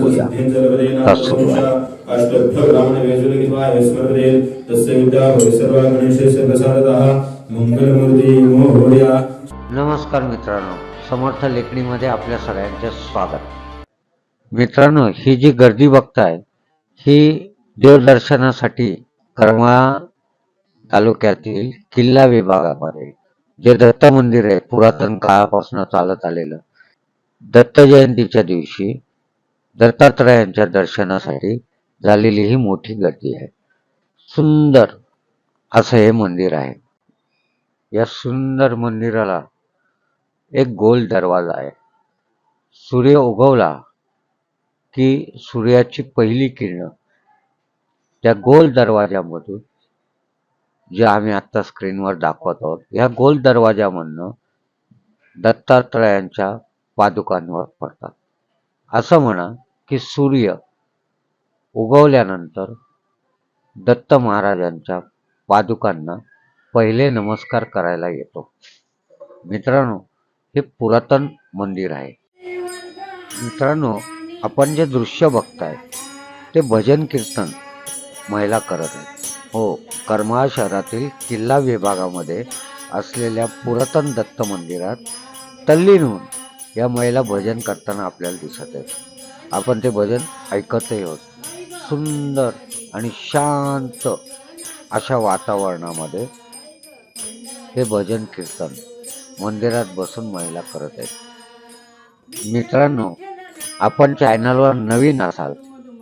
पूजा नमस्कार मित्रांनो समर्थ लेखणीमध्ये आपल्या सगळ्यांचे स्वागत. मित्रांनो ही जी गर्दी बघताय ही देवदर्शनासाठी करमाळा तालुक्यातील किल्ला विभागामध्ये जे दत्त मंदिर आहे पुरातन काळापासून चालत आलेलं दत्त जयंतीच्या दिवशी दत्तात्रयांच्या दर्शनासाठी झालेली ही मोठी गर्दी आहे. सुंदर असं हे मंदिर आहे. या सुंदर मंदिराला एक गोल दरवाजा आहे. सूर्य उगवला की सूर्याची पहिली किरण. त्या गोल दरवाजामधून जे आम्ही आत्ता स्क्रीनवर दाखवत आहोत या गोल दरवाजामधनं दत्तात्रयांच्या पादुकांवर पडतात. असं म्हणा की सूर्य उगवल्यानंतर दत्त महाराजांच्या पादुकांना पहिले नमस्कार करायला येतो. मित्रांनो हे पुरातन मंदिर आहे. मित्रांनो आपण जे दृश्य बघताय ते भजन कीर्तन महिला करत आहेत. हो करमाळा शहरातील किल्ला विभागामध्ये असलेल्या पुरातन दत्त मंदिरात तल्लीन होऊन या महिला भजन करताना आपल्याला दिसत आहेत. आपण ते भजन ऐकतही आहोत. सुंदर आणि शांत अशा वातावरणामध्ये हे भजन कीर्तन मंदिरात बसून महिला करत आहेत. मित्रांनो आपण चॅनलवर नवीन असाल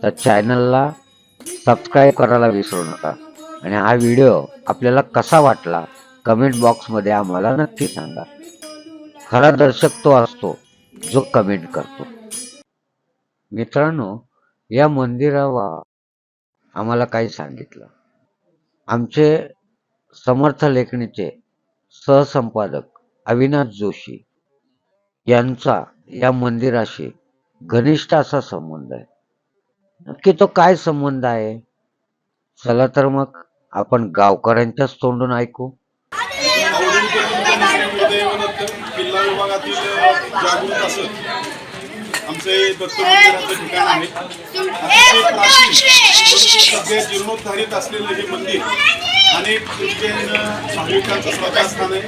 तर चॅनलला सबस्क्राईब करायला विसरू नका आणि हा व्हिडिओ आपल्याला कसा वाटला कमेंट बॉक्समध्ये आम्हाला नक्की सांगा. खरा दर्शक तो असतो. जो कमेंट करतो. मित्रांनो या मंदिरावर आम्हाला काही सांगितलं. आमचे समर्थ लेखणीचे सहसंपादक अविनाश जोशी यांचा या मंदिराशी घनिष्ठ असा संबंध आहे. नक्की तो काय संबंध आहे? चला तर मग आपण गावकऱ्यांच्याच तोंडून ऐकू. विभागातील जागृत असं आमचे दत्त मंदिराचं ठिकाण आहे. सध्या जीर्णोद्धारित असलेलं हे मंदिर अनेक ख्रिश्चन भाविकांचं श्रद्धास्थान आहे.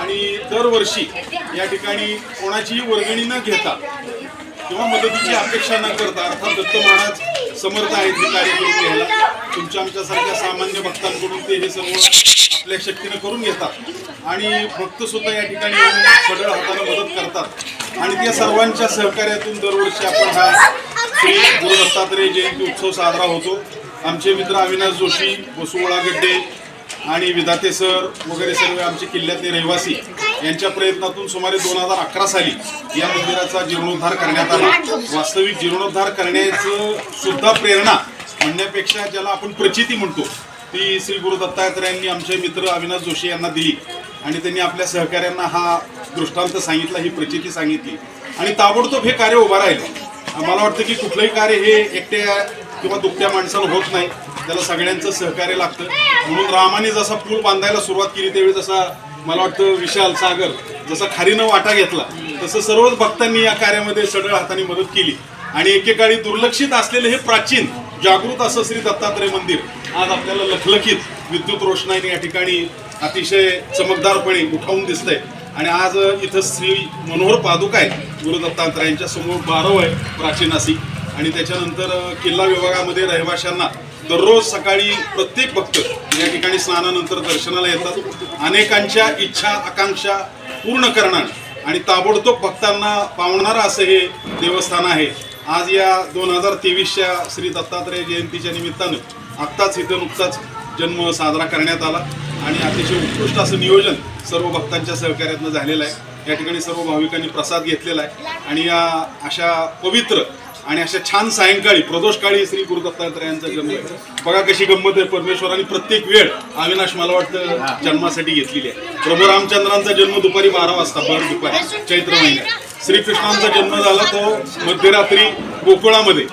आणि दरवर्षी या ठिकाणी कोणाचीही वर्गणी न घेता किंवा मदतीची अपेक्षा न करता अर्थात दत्त महाराज समर्थ आहेत हे कार्य करून घ्यायला. तुमच्या आमच्यासारख्या सामान्य भक्तांकडून ते हे सर्व आपल्या शक्तीनं करून घेतात. आणि भक्त सुद्धा या ठिकाणी येऊन सडळ हाताने मदत करतात. आणि त्या सर्वांच्या सहकार्यातून दरवर्षी आपण हा श्री गुरु दत्तात्रय जयंती उत्सव साजरा होतो. आमचे मित्र अविनाश जोशी वसुवळा गड्डे आणि विधाते सर वगैरे सर्व आमचे किल्ल्यातले रहिवासी यांच्या प्रयत्नातून सुमारे दोन हजार अकरा साली या मंदिराचा जीर्णोद्धार करण्यात आला. वास्तविक जीर्णोद्धार करण्याचं सुद्धा प्रेरणा म्हणण्यापेक्षा ज्याला आपण प्रचिती म्हणतो ती श्री गुरु दत्तात्रयांनी आमचे मित्र अविनाश जोशी यांना दिली. आणि त्यांनी आपल्या सहकाऱ्यांना हा दृष्टांत सांगितला ही प्रचिती सांगितली. आणि ताबडतोब हे कार्य उभं राहिलं. मला वाटतं की कुठलंही कार्य हे एकट्या किंवा दुखत्या माणसाला होत नाही. त्याला सगळ्यांचं सहकार्य लागतं. म्हणून रामाने जसा पूल बांधायला सुरुवात केली त्यावेळी जसा मला वाटतं विशाल सागर जसा खारीनं वाटा घेतला तसं सर्वच भक्तांनी या कार्यामध्ये सडळ हाताने मदत केली. आणि एकेकाळी दुर्लक्षित असलेलं हे प्राचीन जागृत असं श्री दत्तात्रय मंदिर. आज आपल्याला लखलखीत विद्युत रोषणाईने या ठिकाणी अतिशय चमकदारपणे उठावून दिसतंय. आणि आज इथं श्री मनोहर पादुका आहे गुरु दत्तात्रयांच्या समोर बारव आहे प्राचीन असी आणि त्याच्यानंतर किल्ला विभागामध्ये रहिवाशांना दररोज सकाळी प्रत्येक भक्त या ठिकाणी स्नानानंतर दर्शनाला येतात. अनेकांच्या इच्छा आकांक्षा पूर्ण करणार आणि ताबडतोब भक्तांना पावणारं असं हे देवस्थान आहे. आज या दोन हजार तेवीसच्या श्री दत्तात्रय जयंतीच्या निमित्तानं आत्ताच इथं नुकताच जन्म साजरा करण्यात आला. आणि अतिशय उत्कृष्ट असं नियोजन सर्व भक्तांच्या सहकार्यातनं झालेलं आहे. या ठिकाणी सर्व भाविकांनी प्रसाद घेतलेला आहे. आणि या अशा पवित्र आणि अशा छान सायंकाळी प्रदोषकाळी श्री गुरु दत्तात्रयांचा जन्म आहे. बघा कशी गंमत आहे परमेश्वराने प्रत्येक वेळ अविनाश मला वाटतं जन्मासाठी घेतलेली आहे. प्रभू रामचंद्रांचा जन्म दुपारी बारा वाजता भर दुपारी चैत्र महिन्यात. श्रीकृष्णांचा जन्म झाला तो मध्यरात्री गोकुळामध्ये.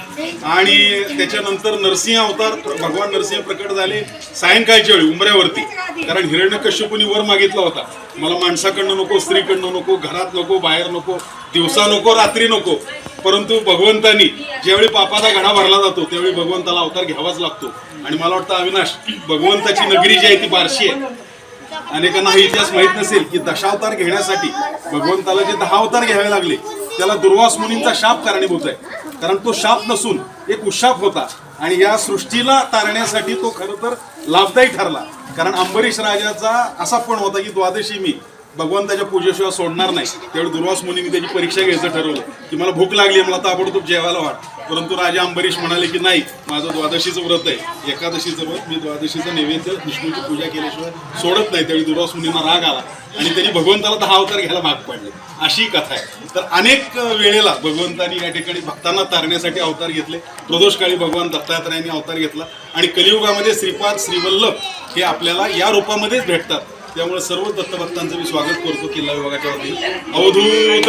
आणि त्याच्यानंतर नरसिंह अवतार भगवान नरसिंह प्रकट झाले सायंकाळच्या वेळी उंबऱ्यावरती. कारण हिरण्यकश्यपूनी वर मागितला होता. मला माणसाकडनं नको स्त्रीकडनं नको घरात नको बाहेर नको. दिवसा नको रात्री नको. परंतु भगवंतानी ज्यावेळी पापाचा घडा भरला जातो त्यावेळी भगवंताला अवतार घ्यावाच लागतो. आणि मला वाटतं अविनाश भगवंताची नगरी जी आहे ती बारशी आहे. अनेकांना हा इतिहास माहीत नसेल की दशावतार घेण्यासाठी भगवंताला जे दहा अवतार घ्यावे लागले त्याला दुर्वास मुनींचा शाप कारणीभूत आहे. कारण तो शाप नसून एक उशाप होता. आणि या सृष्टीला तारण्यासाठी तो खरं तर लाभदायी ठरला. कारण अंबरीश राजाचा असा पण होता की द्वादशी मी भगवंताच्या पूजेशिवाय सोडणार नाही. त्यावेळी दुर्वास मुनींनी त्याची परीक्षा घ्यायचं ठरवलं. की मला भूक लागली मला ताबडतोब जेवायला वाट परंतु राजा अंबरीश म्हणाले की नाही माझं द्वादशीचं व्रत आहे. एकादशीचं व्रत मी द्वादशीचं नैवेद्य विष्णूची पूजा केल्याशिवाय सोडत नाही. त्यावेळी दुर्वास मुनींना राग आला. आणि त्यांनी भगवंताला दहा अवतार घ्यायला भाग पाडले. अशी कथा आहे. तर अनेक वेळेला भगवंतानी या ठिकाणी भक्तांना तारण्यासाठी अवतार घेतले. प्रदोषकाळी भगवान दत्तात्रयांनी अवतार घेतला. आणि कलियुगामध्ये श्रीपाद श्रीवल्लभ हे आपल्याला या रूपामध्येच भेटतात. त्यामुळे सर्व दत्तभक्तांचं मी स्वागत करतो किल्ला विभागाच्या वतीने. अवधूत